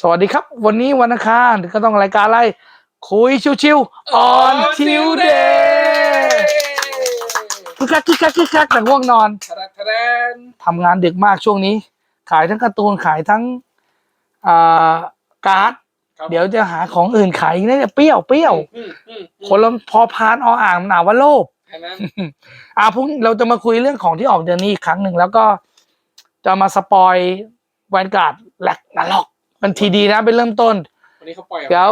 สวัสดีครับ วันนี้วันอังคารก็ต้องรายการอะไร คุยชิวๆ on Tuesday คึกคักคึกคักคึกคักแต่ง่วงนอนทะทะแดนทำงานดึกมากช่วงนี้ ขายทั้งการ์ตูนขายทั้งอ่าการ์ดครับเดี๋ยวจะหาของอื่นขายอีกนะเนี่ยเปรี้ยวเปรี้ยวอืมอืมอืมคนละพอพานออ่างมันอ่านว่าโลภแค่นั้นอ่าพรุ่งนี้เราจะมาคุยเรื่องของที่ออกเดือนนี้อีกครั้งหนึ่งแล้วก็จะมาสปอยแวนการ์ดแลกนาล็อก มันทีดีนะเป็นเริ่มต้นวันนี้เขาปล่อยออกมาเดี๋ยว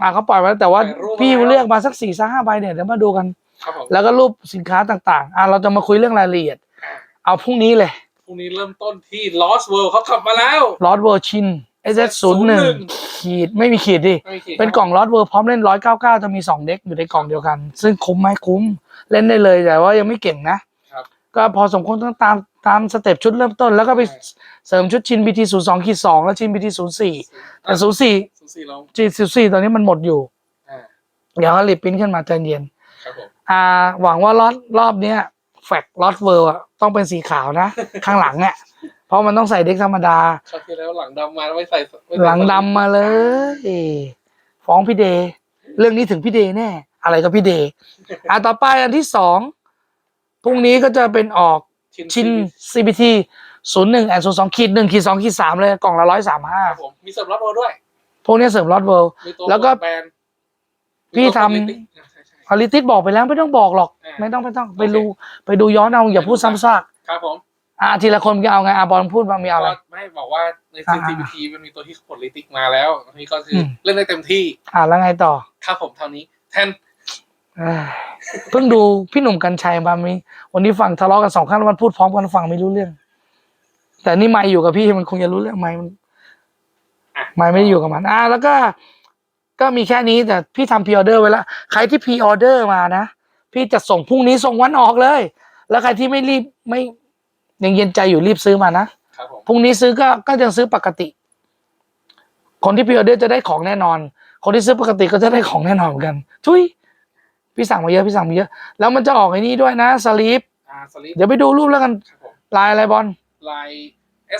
อ่าเขาปล่อยไว้แต่ว่าปล่อยรูปพี่มาแล้วเลือกมาสักสี่สักห้าใบเนี่ยเดี๋ยวมาดูกันครับผมแล้วก็รูปสินค้าต่างๆ อ่าเราจะมาคุยเรื่องรายละเอียด เอาพรุ่งนี้เลยพรุ่งนี้เริ่มต้นที่ Lost World เขาขับมาแล้วลอตเวอร์ชิน SS 0 1ขีดไม่มีขีดดิไม่มีขีดเป็นกล่องลอตเวอร์พร้อมเล่น 199 จะมี 2 เด็กอยู่ในกล่องเดียวกัน ซึ่งคุ้มไหมคุ้ม เล่นได้เลยแต่ว่ายังไม่เก่งนะครับก็พอสมควรต้องตาม ตามสเต็ปชุดเริ่มต้น แล้วก็ไปเสริมชุดชิน BT 0 2ขีด2แล้วชิน BT 0 4แต่0 4ศูนย์สี่เราจี0 4ตอนนี้มันหมดอยู่อ่าเดี๋ยวเขารีบปริ้นขึ้นมาใจเย็นครับผมอ่า หวังว่ารอบรอบเนี้ยแฟกลอตเวอร์ต้องเป็นสีขาวนะ ข้างหลังเนี่ยเพราะมันต้องใส่เด็กธรรมดาชอบที่แล้วหลังดำมาแล้วไม่ใส่ไม่ใส่หลังดำมาเลยฟ้องพี่เดย์เรื่องนี้ถึงพี่เดย์แน่อะไรก็พี่เดย์อะต่อไปอันที่สองพรุ่งนี้ก็จะเป็นออก ชิน CBT ศูนย์หนึ่งแอนศูนย์สองขีดหนึ่งขีดสองขีดสามเลยกล่องละร้อยสามห้าครับผมมีเสริมรับโอด้วย พวกนี้เสริมลอตเวิลด์ มีตัวแล้วก็ แบรนด์พี่ทำ มีตัว Quality อ่าใช่ใช่ อลิติสบอกไปแล้วไม่ต้องบอกหรอก อ่าไม่ต้องไม่ต้องไปโอเคดูไปดูย้อนเอาอย่าพูดซ้ำซากครับผมอะทีละคนจะเอาไงอะบอลพูดบางมีเอาอะไร ก็ไม่บอกว่าใน อ่า CCTV มันมีตัวที่ผลลิติกมาแล้วอันนี้ก็คืออม เล่นได้เต็มที่ อะแล้วไงต่อ ครับผมเท่านี้ แทน เอ้ยเพิ่งดูพี่หนุ่มกัญชัยมามีวันนี้ฟังทะเลาะกันสองข้างแล้วมันพูดพร้อมกันฟังไม่รู้เรื่อง แต่นี่ไม่อยู่กับพี่มันคงจะรู้เรื่องไม่มันอะไม่ไม่ได้อยู่กับมัน อ่า แล้วก็ ก็มีแค่นี้แต่พี่ทำพ r ออเดอร์ไว้แล้วใครที่พ r ออเดอร์มานะพี่จะส่งพรุ่งนี้ส่งวันออกเลย แล้วใครที่ไม่รีบไม่ยังเย็นใจอยู่รีบซื้อมานะครับผมพรุ่งนี้ซื้อก็ก็ยังซื้อปกติ คนที่พ r ออเดอร์จะได้ของแน่นอน คนที่ซื้อปกติก็จะได้ของแน่นอนเหมือนกัน ทุย พี่สั่งมาเยอะพี่สั่งมาเยอะ แล้วมันจะออกไอ้นี่ด้วยนะสลีปอ่าสลิปเดี๋ยวไปดูรูปแล้วกันครับผมลายอะไรบอลลาย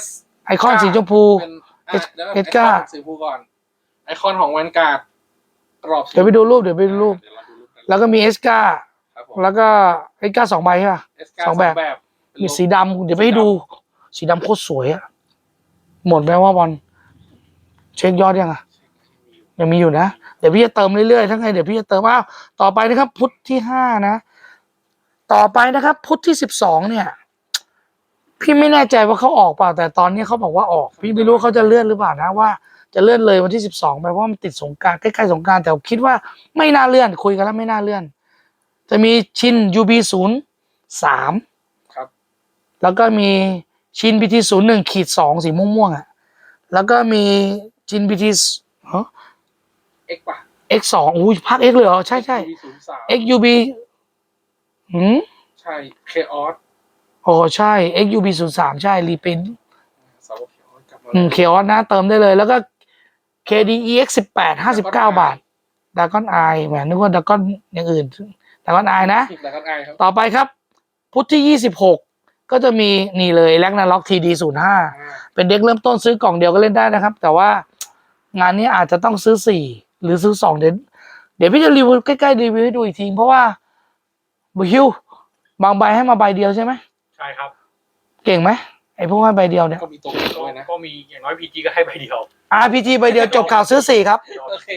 S ไอคอนสีชมพู เป็นอะเอสเดี๋ยวเอสก้าไอคอนสีชมพูก่อน ไอคอนของแวนการ์ดกรอบเดี๋ยวไปดูรูปเดี๋ยวไปดูรูปเดี๋ยวเราดูรูปกันแล้วก็มีเอสกาครับผม แล้วก็เอสกาสองใบใช่ป่ะเอสก้าสองแบบ เป็นมีโลโก้สีดำเดี๋ยวไปให้ดู สีดำโคตรสวยอะหมดไหมว่าบอลเช็คยอดยังอะยังมีอยู่นะ เดี๋ยวพี่จะเติมเรื่อยๆทั้งไงเดี๋ยวพี่จะเติมอ้าวต่อไปนะครับ พุธที่ห้านะ ต่อไปนะครับ พุธที่สิบสองเนี่ย พี่ไม่แน่ใจว่าเขาออกเปล่าแต่ตอนนี้เขาบอกว่าออก พี่ไม่รู้ว่าเขาจะเลื่อนหรือเปล่านะว่าจะเลื่อนเลยวันที่สิบสองไปเพราะว่ามันติดสงกรารใกล้ๆสงกรารแต่คิดว่าไม่น่าเลื่อนคุยกันแล้วไม่น่าเลื่อน จะมีชิน UB ศูนย์สามครับ แล้วก็มีชิน BT ศูนย์หนึ่งขีดสองสีม่วงๆอะ แล้วก็มีชิน BT ฮะ X ป่ะ X สองอุ้ยภาค X เลยเหรอ ใช่ใช่ศูนย์สาม XUB หืมใช่ Chaos โอ้ใช่ XUB ศูนย์สามใช่รีเป็นเสา Chaos กลับมาอืมเคออสนะ เติมได้เลย แล้วก็ KDEX สิบแปดห้าสิบเก้าบาทดากอนไอแหมนึกว่าดากอนอย่างอื่นดากอนไอนะแล้วก็ไอครับต่อไปครับ พุธที่ยี่สิบหกก็จะมีนี่เลยแลกนาล็อกทีดีศูนย์ห้าอ่าเป็นเด็กเริ่มต้นซื้อกล่องเดียวก็เล่นได้นะครับ แต่ว่างานนี้อาจจะต้องซื้อสี่ หรือซื้อสองเดี๋ยวเดี๋ยวพี่จะรีวิวใกล้ๆรีวิวให้ดูอีกทีเพราะว่าบุฮิวบางใบให้มาใบเดียวใช่ไหมใช่ครับ เก่งไหมไอ้พวกให้ใบเดียวเนี่ยก็มีตัวนี้ก็ด้วยนะก็มีอย่างน้อยพีจีก็ให้ใบเดียว RPG ใบเดียวจบข่าวซื้อสี่ครับโอเค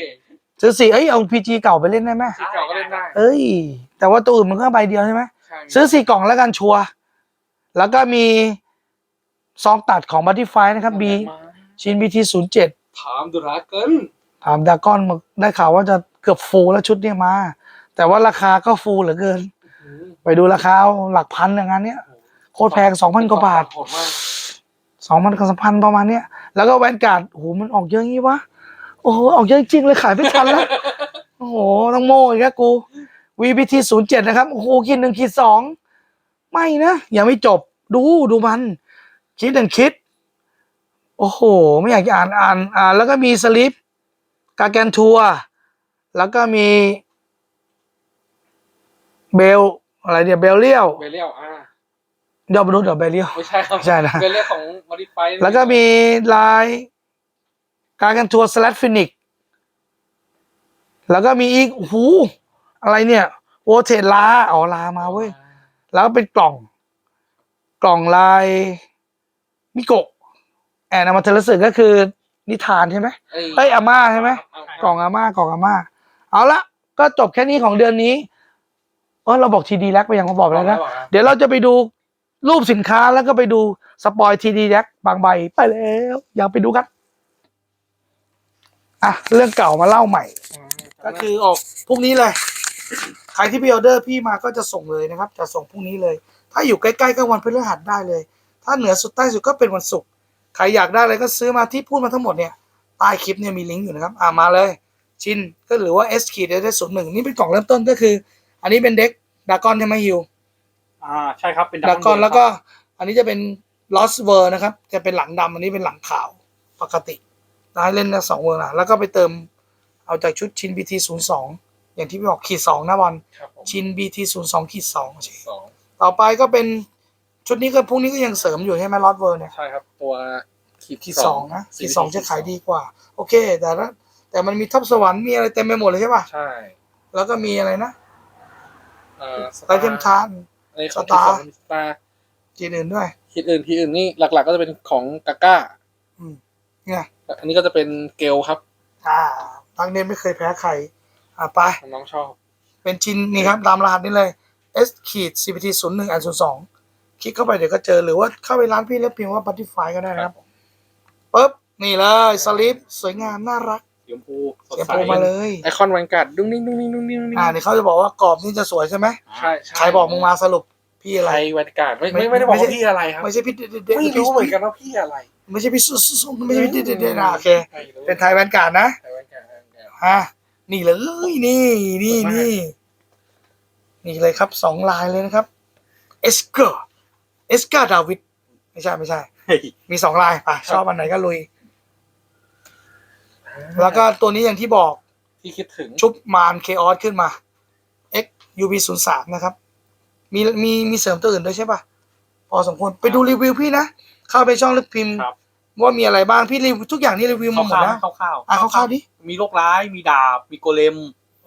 ซื้อสี่เอ้ยเอา PG เก่าไปเล่นได้ไหมที่เก่าก็เล่นได้เอ้ย แต่ว่าตัวอื่นมันก็ใบเดียวใช่ไหมใช่ซื้อสี่กล่องแล้วกันชัวร์แล้วก็มีซองตัดของบัตตี้ไฟนะครับบีชินบีทีศูนย์เจ็ดถามดูราเกิน ถามดากอนมาได้ข่าวว่าจะเกือบฟูลแล้วชุดเนี้ยมา แต่ว่าราคาก็ฟูลเหลือเกิน ไปดูราคาหลักพันอย่างนั้นเนี้ยโคตรแพงสองพันกว่าบาทโหดมากสองพันกับสองพันประมาณเนี้ยแล้วก็แวนการ์ดโอ้โหมันออกเยอะงี้วะโอ้โหออกเยอะจริงเลยขายไม่ทันแล้วโอ้โหต้องโม่อีกแล้วกู VBT ศูนย์เจ็ดนะครับโอ้โหคิดหนึ่งคิดสองไม่นะยังไม่จบดูดูมัน คิดหนึ่งคิด โอ้โห ไม่อยากจะอ่านอ่านอ่านแล้วก็มีสลิป กาแกนทัวร์แล้วก็มี เบล อะไรเดี๋ยวเบลเลียวเบลเลียวอ่าเดี๋ยวไปดูเดี๋ยวเบลเลียวไม่ใช่ครับไม่ใช่นะเบลเลียวของมอดิฟายแล้วก็มีลายการกันทัวร์สลัดฟินิกแล้วก็มีอีกโอ้โหอะไรเนี่ยโอเทลาอ๋อลามาเว้ย แล้วก็เป็นกล่อง กล่องลายมิโกะแอนนามาเทลสึก็คือ นิทานใช่ไหมเอ้ยเอ้ยอาม่าใช่ไหมกล่องอาม่ากล่องอาม่า เอาละก็จบแค่นี้ของเดือนนี้เออเราบอกทีดีแลกไปยังเขาบอกแล้วนะ เดี๋ยวเราจะไปดูรูปสินค้าแล้วก็ไปดูสปอยทีดีแลกบางใบไปแล้วอยากไปดูกันอะเรื่องเก่ามาเล่าใหม่ ก็คือออกพรุ่งนี้เลยใครที่พรีออเดอร์พี่มาก็จะส่งเลยนะครับ จะส่งพรุ่งนี้เลย ถ้าอยู่ใกล้ๆก็วันพฤหัสได้เลย ถ้าเหนือสุดใต้สุดก็เป็นวันศุกร์ ใครอยากได้อะไรก็ซื้อมาที่พูดมาทั้งหมดเนี่ยใต้คลิปเนี่ยมีลิงก์อยู่นะครับอ่ามาเลยชินก็หรือว่า S ขีดได้ศูนย์หนึ่งนี่เป็นกล่องเริ่มต้นก็คือ อันนี้เป็นเด็กดากอนใช่ไหมฮิวอ่าใช่ครับเป็นดากอนแล้วก็อันนี้จะเป็น Lost w o r นะครับ จะเป็นหลังดำอันนี้เป็นหลังขาวปกติได้เล่นได้สองเวอร์นะแล้วก็ไปเติมเอาจากชุดชิน BT 0 2อย่างที่พี่บอกขีดสองนะบอลครับผมชิน BT 0 2ขีดสองสองต่อไปก็เป็น ชุดนี้ก็พรุ่งนี้ก็ยังเสริมอยู่ใช่ไหม Lost w o r เนี่ยใช่ครับ ตัวขีดขีดสองนะขีดสองจะขายดีกว่า โอเค แต่ละแต่มันมีทับสวรรค์มีอะไรเต็มไปหมดเลยใช่ป่ะ ใช่แล้วก็มีอะไรนะเอ่อไตเทมทาน ในของสตาร์ ขีดสองสตาร์จีนอื่นด้วย ขีดอื่นขีดอื่นนี่หลัก ๆ ก็จะเป็นของกาก้าอืมเนี่ย อันนี้ก็จะเป็นเกลครับอ่าตังเนมไม่เคยแพ้ใคร อ่าไป น้องชอบ เป็นชิ้นนี่ครับตามรหัสนี้เลย S ขีด CPT 0 1อัน0 2 คลิกเข้าไปเดี๋ยวก็เจอหรือว่าเข้าไปร้านพี่แล้วพิมพ์ว่า Butterfly ก็ได้นะครับปุ๊บนี่เลยสลิปสวยงามน่ารักสีชมพูสดเก็บใสโปรมาเลยไอคอนแวนการ์ดดุ้งนิ่งดุ้งนิ่งดุ้งนิ่งดุ้งนิ่งอ่านี่เขาจะบอกว่ากรอบนี่จะสวยใช่ไหมใช่ใช่ใครบอกมึงมาสรุปพี่อะไรไทยแวนการ์ดไม่ไม่ไม่ไม่ได้บอกไม่ใช่ว่าพี่อะไรครับ ไม่ใช่พี่เดเดเดไม่รู้เหมือนกันว่าพี่อะไร ไม่ใช่พี่ซุซุซุไม่ใช่พี่เดเดเดนะโอเคไม่รู้เป็นไทยแวนการ์ดนะไทยแวนการ์ดแวนการ์ดอะนี่เลยนี่นี่นี่นี่เลยครับสองลายเลยนะครับเอสเกอร์ เอสกาดาวิดไม่ใช่ไม่ใช่เฮ้ยมีสองลายไปชอบอันไหนก็ลุย แล้วก็ตัวนี้อย่างที่บอกที่คิดถึงชุบมารเคออสขึ้นมา X UB 0 3นะครับ มีมีมีเสริมตัวอื่นด้วยใช่ปะพอสมควรไปดูรีวิวพี่นะ เข้าไปช่องลึกพิมพ์ครับว่ามีอะไรบ้างพี่รีวิวทุกอย่างนี่รีวิวคมาหมดร่าวแล้วๆคร่าวๆอะคร่าวๆดิมีโรคร้ายมีดาบมีโกเลม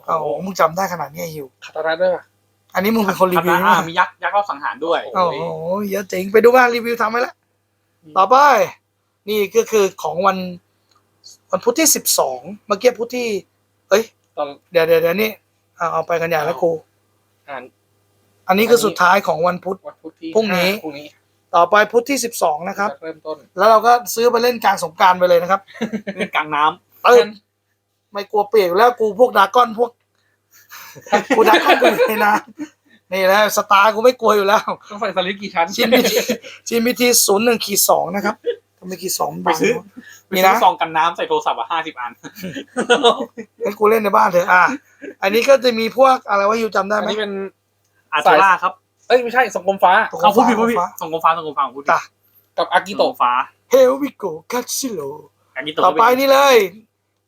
โอ้โหมึงจำได้ขนาดนี้ฮิวคาตาราด้วยป่ะ อันนี้มึงเป็นคนรีวิวคาใช่ถาไหมอ่ามียักษ์ยักษ์รอบสังหารด้วย โอ้โหเยอะจริงไปดูบ้านรีวิวทำไว้แล้วต่อไป นี่ก็คือของวัน วันพุธที่สิบสองเมื่อกี้พุธที่ เอ้ยตอนเดี๋ยวเดี๋ยวเดี๋ยวนี่เอาเอาไปกันใหญ่แล้วครูอ่านอันนี้คือสุดท้ายของวันพุธวันพุธที่พรุ่งนี้ห้าพรุ่งนี้ ต่อไปพุธที่สิบสองนะครับ เริ่มต้น แล้วเราก็ซื้อไปเล่นกลางสงกรารไปเลยนะครับ เล่นกลางน้ำเออไม่กลัวเปียกอยู่แล้วกูพวกดรากอนพวก กูดรากอนกูอยู่ในน้ำนี่แหละสตาร์กูไม่กลัวอยู่แล้ว ต้องใส่สลิปกี่ชั้น ชินมิทีชินมิทีศูนย์หนึ่งขีดสองนะครับทำไมขีดสองไปบางซื้อไปนี่ซื้นะอซองกันน้ำใส่โทรศัพท์อะห้าสิบอันให้กูเล่นในบ้านเถอะอะอันนี้ก็จะมีพวกอะไรวะยูจำได้อันไหมนี้เป็นอาร์เทล่าครับเอ้ยไม่ใช่สงกรมฟ้าสงกรเอามพูดผิดพูดผิดฟ้าส่งกรมฟ้าส่งกรมฟ้าของพูดผิดจ้ะกับอากิส่งกรโตะมฟ้าเฮวิโกคัตซิโลอันนี้ต่อไปนี่เลย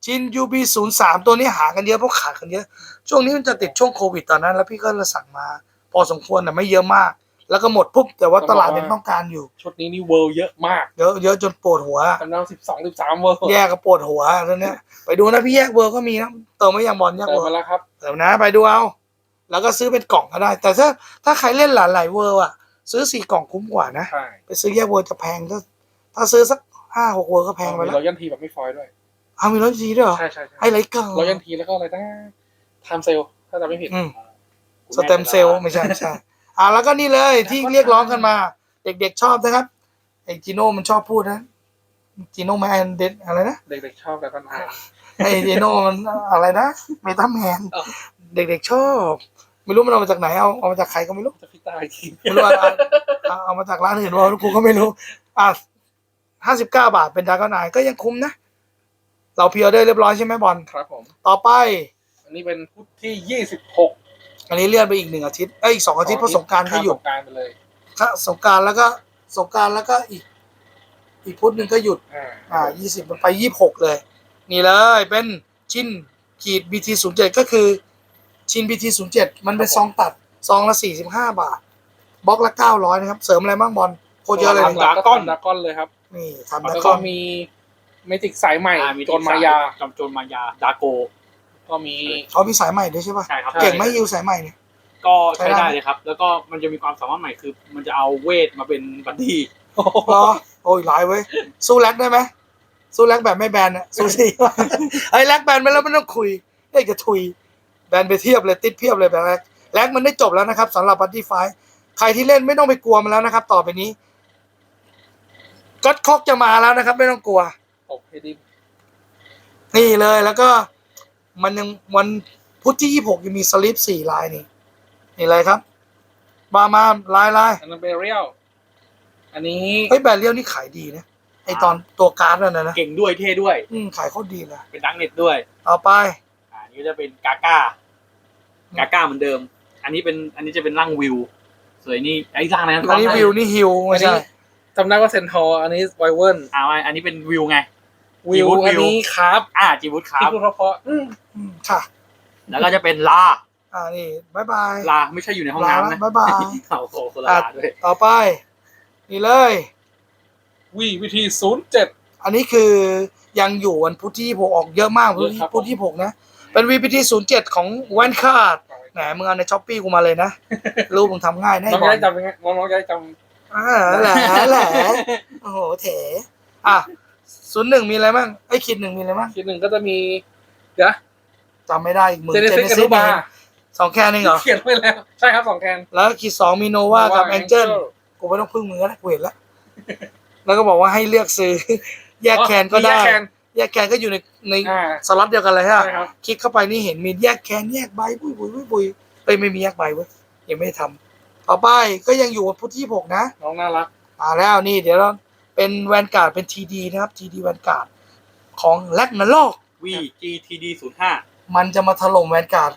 ชินยูบีศูนย์สามตัวนี้หากันเยอะเพราะขาดกันเยอะ ช่วงนี้มันจะติดช่วงโควิดตอนนั้น แล้วพี่ก็เลยสั่งมา พอสมควรแต่ไม่เยอะมาก แล้วก็หมดปุ๊บแต่ว่าตลาดยังต้องการอยู่ ชุดนี้นี่เวิลด์เยอะมาก เยอะเยอะจนปวดหัวกำลังสิบสองสิบสามเวิลด์แยกก็ปวดหัวแล้วเนี่ยไปดูนะพี่แยกเวอร์ก็มีนะเติมไม่ยังบอลแยกเติเวมอร์มาแล้วครับเติมนะไปดูเอา แล้วก็ซื้อเป็นกล่องก็ได้ แต่ถ้าถ้าใครเล่นหลายๆเวอร์อะซื้อสี่กล่องคุ้มกว่านะใช่ไปซื้อแยกเวอร์จะแพงถ้าถ้าซื้อสักห้าหกเวอร์ก็แพงไปมีแล้วรอยันทีแบบไม่ฟอยล์ด้วย เอามีรถจีด้วยเหรอใช่ใช่ใช่ไอ้ไรเก่ารอยันทีแล้วก็อะไรนะไทม์เซลถ้าจำไม่ผิดอืมสเต็มเซลล์ไม่ใช่ไม่ใช่อะแล้วก็นี่เลยที่เรียกร้องกันมา เด็กๆชอบนะครับไอ้จีโน่มันชอบพูดนะจีโน่แมนเด็ดอะไรนะเด็กๆชอบแล้วก็นายไอ้จีโน่มันอะไรนะเมตาแมนเอ้าเด็กๆชอบไม่รู้มันเอามาจากไหนเอาเอามาจากใครก็ไม่รู้จะพิจารณาอีกทีไม่รู้เอาเอาเอามาจากร้านอื่นว่ากูก็ไม่รู้อะห้าสิบเก้าบาทเป็นดาร์กไนก็ยังคุ้มนะ เราพิออเดอร์เรียบร้อยใช่ไหมบอลครับผม ต่อไป อันนี้เป็นพุธที่ยี่สิบหกอันนี้เลื่อนไปอีกหนึ่งอาทิตย์เอ้ยอีกสองอาทิตย์เพราะสงกรารก็หยุดสงกรารไปเลยถ้าสงกรารแล้วก็สงกรารแล้วก็อีก อีกพุธหนึ่งก็หยุด อ่าอ่ายี่สิบมันไปยี่หกเลย นี่เลยเป็นชินขีด BT ศูนย์เจ็ดก็คือ ชิน BT ศูนย์เจ็ดมันเป็นซองตัดซองละสี่สิบห้าบาท บล็อกละเก้าร้อยนะครับ เสริมอะไรบ้างบอลโคตรเยอะเลยหลันี่กๆก็ทำดราก้อนเลยครับนี่ทำแล้แล้ววก็ก็มี เมจิกสายใหม่อ่ามีโจนมายาจอมโจรมายาดาโก ก็มี เขามีสายใหม่ด้วยใช่ปะใช่ครับ เก่งไหมยิวสายใหม่เนี่ย ก็ใช้ใช้ได้ได้เลยครับ แล้วก็มันจะมีความสามารถใหม่คือ มันจะเอาเวทมาเป็นบัดดี้เหรอโอ้ยหลายเว้ย สู้แลกได้ไหมสู้แลกแบบไม่แบนอะสู้สิไอ้แลกแบนไปแล้วไม่ต้องคุยเอ้ยจะทุย แบนไปเทียบเลยติดเพียบเลยแบบแลกแลกมันได้จบแล้วนะครับสำหรับบัตตี้ไฟใครที่เล่นไม่ต้องไปกลัวมันแล้วนะครับ ต่อไปนี้ก็คอกจะมาแล้วนะครับ ไม่ต้องกลัว ตบให้ดิมนี่เลยแล้วก็มันยังวันพุธที่ยี่หกยังมีสลิปสี่ลายนี่นี่เลยครับมามาลายลายอันนั้นเบเรียลอันนี้เฮ้ยแบรนเลียวนี่ขายดีนะไอตอนตัวการ์ดนั่นนะนะเก่งด้วยเท่ด้วย อืมขายโคตรดีเลยเป็นดังเน็ตด้วยต่อไปอ่าอันนี้ก็จะเป็นกาก้ากาก้าเหมือนเดิม อันนี้เป็นอันนี้จะเป็นร่างวิวสวยนี่ไอ้ร่างนั้นอันนี้วิวนี่ฮิวอัไม่นนี้ใช่จำได้ว่าเซนทอร์อันนี้ไวเวิร์นอ่าอันนี้เป็นวิวไง วิว Wood อันนี้คราฟอ่าจีบุตครัที่บ พูดเพราะๆอืมอืมค่ะ แล้วก็จะเป็นลา อ่านี่บายบาย ลาไม่ใช่อยู่ในห้องลาน้ำละนะบายบาย เอาโคโคลาด้วยต่อไป นี่เลย วีวิธีศูนย์เจ็ด อันนี้คือยังอยู่วันพุธที่หกออกเยอะมากพุธเยอะครับที่พุธที่หกนะ เป็น VPT ศูนย์เจ็ดของแวนคาร์ดแหมมึงเอาในช้อปปี้กูมาเลยนะ รูปมึงทำง่ายแน่น้องบอจะลได้จำยังไงน้องๆจะได้จอ่าแหละแหละโอ้โหเถอะ ศูนย์หนึ่งมีอะไรบ้างไอ้ยคิดหนึ่งมีอะไรบ้างำทีหนึ่งก็จะมี เดี๋ยวจำไม่ได้อีกหมือเจเนซิสกับ Genesis โนบาสองแค่นี้เหรอเขียนไว้แล้ว ใช่ครับสองแคนแล้วขีดสองมีโนวากับแองเจิลกูไม่ต้องพึ่งมือแล้วกูเห็นแล้วแล้วก็บอกว่าให้เลือกซื้อ แยกแคนก็ได้ แยกแคนแยกแคนก็อยู่ในในอ่าสล็อตเดียวกันเลยฮะใช่ครับคลิกเข้าไปนี่เห็นมีแยกแคนแยกใบปุยปุยปุยปุยเอ้ยไม่มีแยกใบเว้ยยังไม่ได้ทำต่อไปก็ยังอยู่วันพุธที่หกนะน้องน่ารักมาแล้วนี่เดี๋ยวเรา เป็นแวนการ์ดเป็นทีดีนะครับทีดีแวนการ์ดของแลกนาโลกวีจีทีดีศูนย์ห้ามันจะมาถล่มแวนการ์ด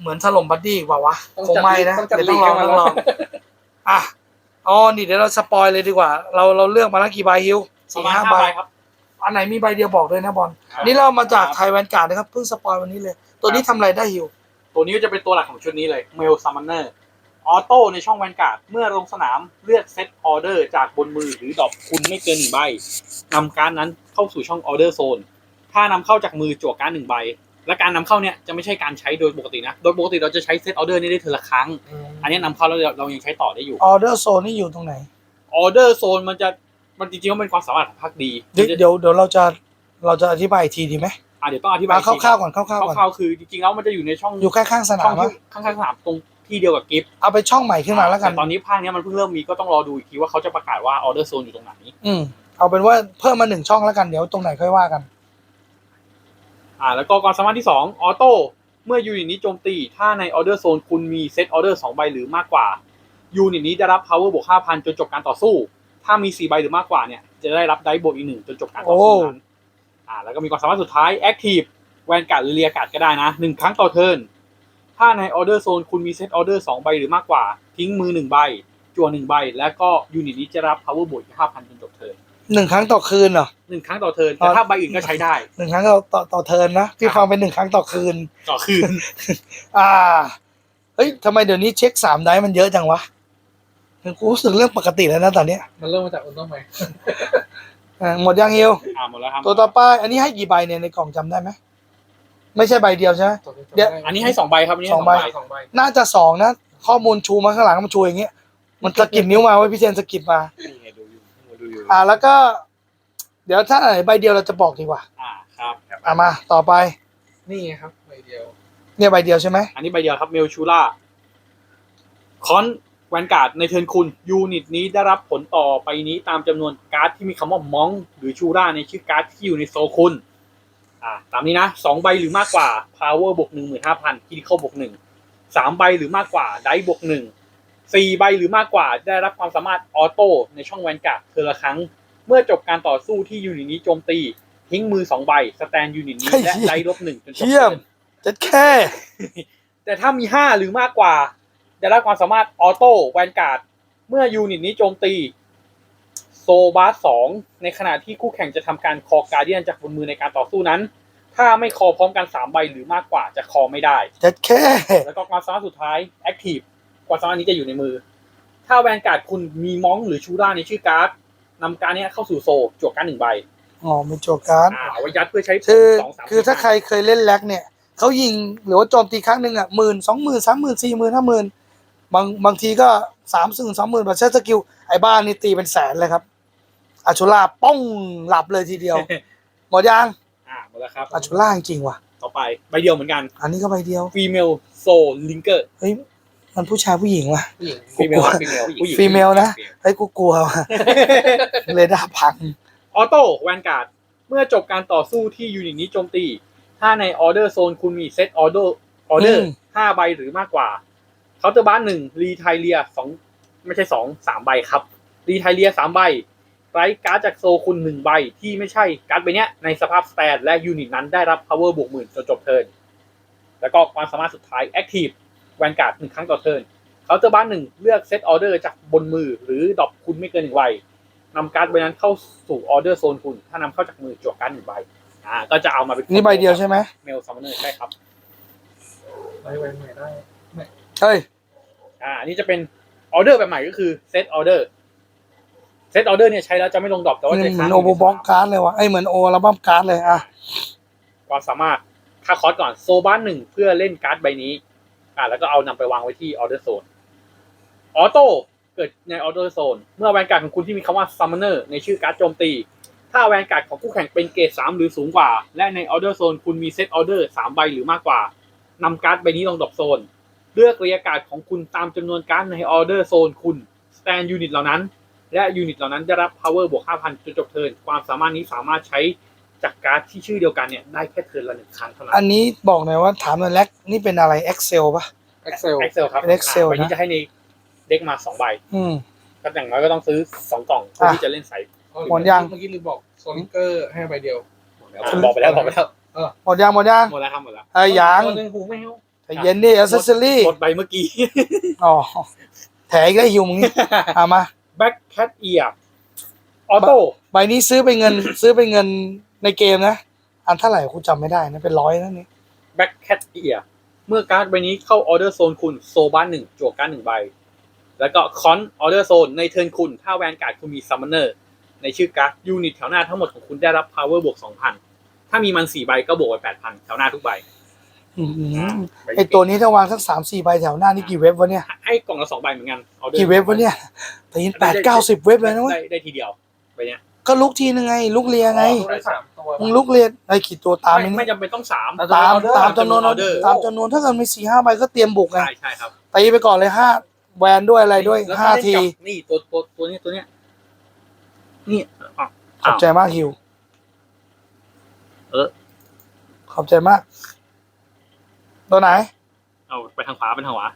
เหมือนถล่มบัดดี้เปล่าวะต้องคงจัดไม่นะต้องจัดเดี๋ยวลีต้องกลองให้ต้องมันลองอะอ๋อนี่เดี๋ยวเราสปอยเลยดีกว่า เราเราเลือกมาแล้วกี่ใบฮิวประสี่มาณห้าห้าใบใบครับอันไหนมีใบเดียวบอกด้วยนะบอลครับนี่เรามาจากไทยแวนการ์ดนะครับเพิ่งสปอยวันนี้เลย ตัวนี้ทำอะไรได้ฮิวตัวนี้ก็จะเป็นตัวหลักของชุดนี้เลยเมลซัมมอนเนอร์ ออโต้ในช่องแวนการ์ดเมื่อลงสนามเลือกเซตออเดอร์จากบนมือหรือดรอปคุณไม่เกินหนึ่งใบนำการดนั้นเข้าสู่ช่องออเดอร์โซนถ้านำเข้าจากมือจั่วการดหนึ่งใบ และการนำเข้าเนี่ยจะไม่ใช่การใช้โดยปกตินะ โดยปกติเราจะใช้เซตออเดอร์นี้ได้เทีละครั้ง อันนี้นำเข้าแล้วเราเรายังใช้ต่อได้อยู่ออเดอร์โซนนี่อยู่ตรงไหนออเดอร์โซนมันจะมันจริงๆว่าเป็นความสามารถของภาคดีเดี๋ยวเดี๋ยวเดี๋ยวเราจะเราจะอธิบายอีกทีดีไหมอะเดี๋ยวต้องอธิบายมาคร่าวๆก่อนคร่าวๆก่อนคร่าวๆคือจริงๆแล้วมันจะอยู่ในช่องอยู่ข้างๆสนาช่อมงอะที่ข้างๆสนามตรง ที่เดียวกับกิฟต์เอาไปช่องใหม่ขึ้นมาแล้วกันต่ตอนนี้ภาคเนี้ยมันเพิ่งเริ่มมีก็ต้องรอดูอีกทีว่าเขาจะประกาศว่าออเดอร์โซนอยู่ตรงไหนอืมเอาเป็นว่าเพิ่มมาหนึ่งช่องแล้วกันเดี๋ยวตรงไหนค่อยว่ากัน อ่า แล้วก็ความสามารถที่2ออโต้เมื่อยูนิตนี้โจมตี ถ้าในออเดอร์โซนคุณมีเซตออเดอร์สองใบหรือมากกว่ายูนิตนี้จะรับ power บวก5,000จนจบการต่อสู้ ถ้ามี4ใบหรือมากกว่าเนี่ย จะได้รับไดบวกอีกหนึ่งจนจบการต่อสู้นั้นอ่า แล้วก็มีความสามารถสุดท้าย Active แวนการ์ดหรือเรียการ์ดก็ได้นะหนึ่งครั้งต่อเทิร์น ถ้าในออเดอร์โซนคุณมีเซตออเดอร์สองใบหรือมากกว่า ทิ้งมือหนึ่งใบ จั่วหนึ่งใบ แล้วก็ยูนิตนี้จะรับ power บวกอีก5,000จนจบเทิร์นหนึ่งครั้งต่อคืนเหรอหนึ่งครั้งต่อเทิร์นแต่ถ้าใบอื่นก็ใช้ได้หนึ่งครั้งต่อต่อต่อเทิร์นนะพี่ฟังเป็นหนึ่งครั้งต่อคืนต่อคืน อ่าเฮ้ยทำไมเดี๋ยวนี้เช็คสามได้มันเยอะจังวะคือกูรู้สึกเรื่องปกติแล้วนะตอนเนี้ยมันเริ่มมาจากอุลตร้าแมนอ่าหมดยังฮิวอ่าหมดแล้วครับตัวต่อไปอันนี้ให้กี่ใบเนี่ยในกล่องจำได้ไหม ไม่ใช่ใบเดียวใช่ไหม เดี๋ยว อันนี้ให้สองใบครับอันนี้สองใบ สองใบน่าจะสองนะ ข้อมูลชูมาข้างหลังมันชูอย่างเงี้ย มันสะกิดนิ้วมาไว้พี่เชนสะกิดมา นี่ไงดูอยู่ดูอยู่อ่าแล้วก็ เดี๋ยวถ้าไหนใบเดียวเราจะบอกดีกว่า อ่าครับ อ่ามา ต่อไป นี่ไงครับใบเดียวเนี่ยใบเดียวใช่ไหม อันนี้ใบเดียวครับเมลชูล่าคอนแวนการ์ดในเทิร์นคุณยูนิตนี้ได้รับผลต่อไปนี้ตามจำนวนการ์ดที่มีคำว่ามองหรือชูล่าในชื่อการ์ดที่อยู่ในโซลคุณ อ่าตามนี้นะสองใบหรือมากกว่า power บวกหนึ่งหมื่นห้าพันคิดเข้าบวกหนึ่งสามใบหรือมากกว่าได้บวกหนึ่งสี่ใบหรือมากกว่าได้รับความสามารถออโต้ในช่องแวนการ์ดเทอละครั้ง เมื่อจบการต่อสู้ที่ยูนิตนี้โจมตี ทิ้งมือสองใบสแตนยูนิตนี้และได้ลบหนึ่งจนจบเยี่ยมเทิร์นเจ็ดแค่ แต่ถ้ามีห้าหรือมากกว่าจะได้ความสามารถออโต้แวนการ์ดเมื่อยูนิตนี้โจมตีโซบาสสองในขณะที่คู่แข่งจะทำการคอการเดียนจากบนมือในการต่อสู้นั้น ถ้าไม่คอพร้อมกันสามใบหรือมากกว่าจะคอไม่ได้จ็ดแค่แล้วก็ความสามารถสุดท้ายแอคทีฟความสามารถนี้จะอยู่ในมือ ถ้าแวนการ์ดคุณมีมองหรือชูร่าในชื่อการ์ดนำการดนี้เข้าสู่โซจวกการดหนึ่งใบอ๋อมีโจการ์ดอาเอาไว้ยัดเพื่อใช้คือสองสามคือถ้าใครเคยเล่นแล็กเนี่ยเขายิงหรือว่าโจมตีครั้งหนึ่งอะหมื่นสองหมื่นสามหมื่นสี่หมื่นห้าหมื่นบางบางทีก็สามสึ่งสองหมื่นแบบใช้สกิลไอ้บ้านนี่ตีเป็นแสนเลยครับ อาชูล่าป้องหลับเลยทีเดียว หมดยังอ่าหมดแล้วครับอาชูล่าจริงๆว่ะ ต่อไปใบเดียวเหมือนกัน อันนี้ก็ใบเดียว female soul linker เฮ้ยมันผู้ชายผู้หญิงว่ะผู้หญิง female กลัว female ผู้หญิงฟีเมลนะเฮ้ยกูกลัวว่ะเลยด่าพัง ออโต้แวนการ์ดเมื่อจบการต่อสู้ที่ยูนิตนี้โจมตี ถ้าในออเดอร์โซนคุณมีเซตออเดอร์ออเดอร์ห้าใบหรือมากกว่าเคาน์เตอร์บ้านหนึ่งรีไทเลียสองไม่ใช่สองสามใบครับ รีไทเลียสามใบ ไรการ์ดจากโซคุณหนึ่งใบที่ไม่ใช่การ์ดใบเนี้ยในสภาพสแตนและยูนิตนั้นได้รับ power บวกหมื่นจนจบเทิร์นแล้วก็ความสามารถสุดท้าย active แวนการ์ดหนึ่งครั้งต่อเทิร์นเคาน์เตอร์บ้านหนึ่งเลือกเซตออเดอร์จากบนมือหรือดรอปคุณไม่เกินหนึ่งใบนำการ์ดใบนั้นเข้าสู่ออเดอร์โซนคุณ ถ้านำเข้าจากมือจวกการ์ดหนึ่งใบอ่าก็จะเอามาเป็นนี่ใบเดียวใช่ไหมเมลซัมเนอร์ใช่ครับไปไว้ไหนได้เฮ้ยอ่าอันนี้จะเป็นออเดอร์แบบใหม่ก็คือเซตออเดอร์ เซตออเดอร์เนี่ยใช้แล้วจะไม่ลงดรอปแต่ว่าเหจะมืค้าองนโอโบบ็อกการ์ดเลยว่ะไอยเหมือนโออัลบั้มการ์ดเลยอะความสามารถค่าคอร์สก่อนโซบ้านหนึ่งเพื่อเล่นการ์ดใบนี้ อ่าแล้วก็เอานำไปวางไว้ที่ออเดอร์โซนออโต้เกิดในออเดอร์โซนเมื่อแวนการ์ดของคุณที่มีคำว่าซัมเนอร์ในชื่อการ์ดโจมตี ถ้าแวนการ์ดของคู่แข่งเป็นเกรดสามหรือสูงกว่า และในออเดอร์โซนคุณมีเซตออเดอร์สามใบหรือมากกว่านำการ์ดใบนี้ลงดรอปโซน เลือกเรียกการ์ดของคุณตามจำนวนการ์ดในออเดอร์โซนคุณสแตนยูนิตเหล่านั้น และยูนิตเหล่านั้นได้รับ power บวก 5,000จนจบเทิร์นความสามารถนี้สามารถใช้จากการ์ดที่ชื่อเดียวกันเนี่ยได้แค่เทิร์นละหนึ่งครั้งเท่านั้นอันนี้บอกหน่อยว่าถามหน่อยแล็กนี่เป็นอะไร Excel ป่ะ Excel Excel ครับเป็น Excel ใบนี้นะจะให้ในเด็กมาสองใบอืมก็อย่างน้อยก็ต้องซื้อสองกล่องเพื่ออะที่จะเล่นใส่หมดยังเมื่อกี้ลืมบอกโซลิเกอร์ให้ใบเดียวอะบอกไปแล้วบอกไปแล้วหมดยังหมดยังหมดแล้วครับหมดแล้วเอ้ยยังตัวหนึงหูแมวใจเย็นดิอ c เซสซอรี่หมดใบเมื่อกี้อ๋อแถอีกแล้วหิวมึงนี่เอา มา Back Cat Ear ออโต้ใบนี้ซื้อเป็นเงิน ซื้อเป็นเงินในเกมนะ อันเท่าไหร่คุณจำไม่ได้นะเป็นร้อยนั่นนี่ Back Cat Ear เมื่อการ์ดใบนี้เข้าออเดอร์โซนคุณโซบ้านหนึ่งจั่วการ์ดหนึ่งใบ แล้วก็คอนออเดอร์โซนในเทิร์นคุณ ถ้าแวนการ์ดคุณมีซัมมอนเนอร์ในชื่อการ์ดยูนิตแถวหน้าทั้งหมดของคุณได้รับ power บวก2,000ถ้ามีมันสี่ใบก็บวกไป8,000แถวหน้าทุกใบ อืมไอตัวนี้ถ้าวางสักสามสี่ใบแถวหน้านี่กี่เว็บวะเนี่ย ให้กล่องละสองใบเหมือนกันออเดอร์กี่เว็บวะเนี่ยตีนแปดเก้าสิบเว็บเลยนะเว้ยได้ได้ทีเดียวใบเนี้ยก็ลุกทีนึงไง ลุกเรียไงตัวได้สามตัวมึงลุกเรียนไอ้กี่ตัวตามไม่นี่ไม่จำเป็นต้องสาม ตามตามจำนวนออเดอร์ ตามจำนวนถ้าเกิดมีสี่ห้าใบก็เตรียมบุกไงใช่ใช่ครับตีไปก่อนเลยห้าแวนด้วยอะไรด้วยแล้วห้าถ้เล่นทีกับนี่ตัวตัวตัวนี้ตัวเนี้ยนี่อะขอบใจมากฮิว เออ ขอบใจมาก ตัวไหน เอาไปทางขวาเป็นทางขวา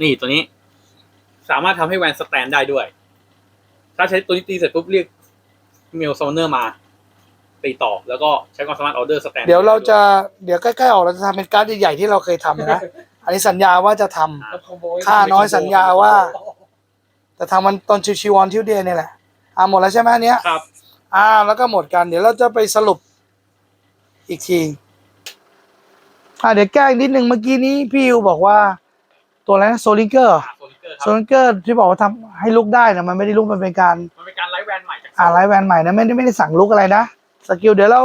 นี่ตัวนี้ สามารถทำให้แวนสแตนได้ด้วย ถ้าใช้ตัวนี้ตีเสร็จปุ๊บเรียกเมลซัมเนอร์มาตีต่อแล้วก็ใช้ความสามารถออเดอร์สแตนเดี๋ยวเราจะเดี๋ยวใกล้ๆออกเราจะทำเป็นการ์ดใหญ่ๆที่เราเคยทำนะ อันนี้สัญญาว่าจะทำ แล้วคอมโบค่าน้อยสัญญาว่า แต่ทำมันตอนชิวๆวันทิวเดย์นี่แหละ อ่าหมดแล้วใช่ไหมอันเนี้ย ครับ อ่า แล้วก็หมดกัน เดี๋ยวเราจะไปสรุปอีกที อ่าเดี๋ยวแก้อีกนิดนึงเมื่อกี้นี้พี่ยูบอกว่า ตัวอะไรนะโซลิงเกอร์โซลิเกอร์คโซรับลิงเกอร์ที่บอกว่าทำให้ลุกได้นะมันไม่ได้ลุกมันเป็นการ มันเป็นการไลฟ์แวนใหม่จากอ่าไลฟ์แวนใหม่นะไม่ได้ไม่ได้สั่งลุกอะไรนะสกิลเดี๋ยวเรา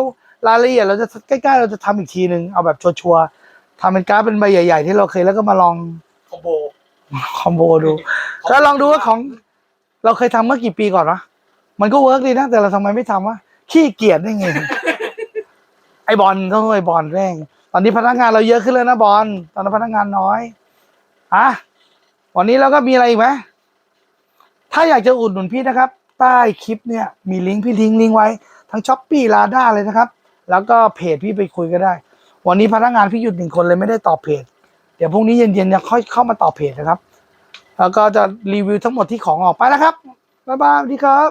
รายละเอียดเราจะใกล้ๆเราจะทำอีกทีหนึ่งเอาแบบชัวร์ๆทำเป็นการ์ดเป็นใบใหญ่ ๆ ที่เราเคยแล้วก็มาลองคอมโบคอมโบดูก็ลองดูว่าของ เราเคยทำเมื่อกี่ปีก่อนวะมันก็เวิร์กดีนะแต่เราทำไมไม่ทำวะขี้เกียจได้ไง ไอบอลต้องไอบอลแม่ง ตอนนี้พนักงานเราเยอะขึ้นเลยนะบอลตอนนั้นพนักงานน้อยอะวันนี้เราก็มีอะไรอีกไหมถ้าอยากจะอุดหนุนพี่นะครับ ใต้คลิปเนี่ยมีลิงก์พี่ลิงลิงก์ไว้ ทั้งช้อปปี้ลาด้าเลยนะครับ แล้วก็เพจพี่ไปคุยก็ได้ วันนี้พนักงานพี่หยุดหนึ่งคนเลยไม่ได้ตอบเพจ เดี๋ยวพรุ่งนี้เย็นๆจะค่อยเข้ามาตอบเพจนะครับ แล้วก็จะรีวิวทั้งหมดที่ของออกไปแล้วครับบ๊ายบายสวัสดีครับ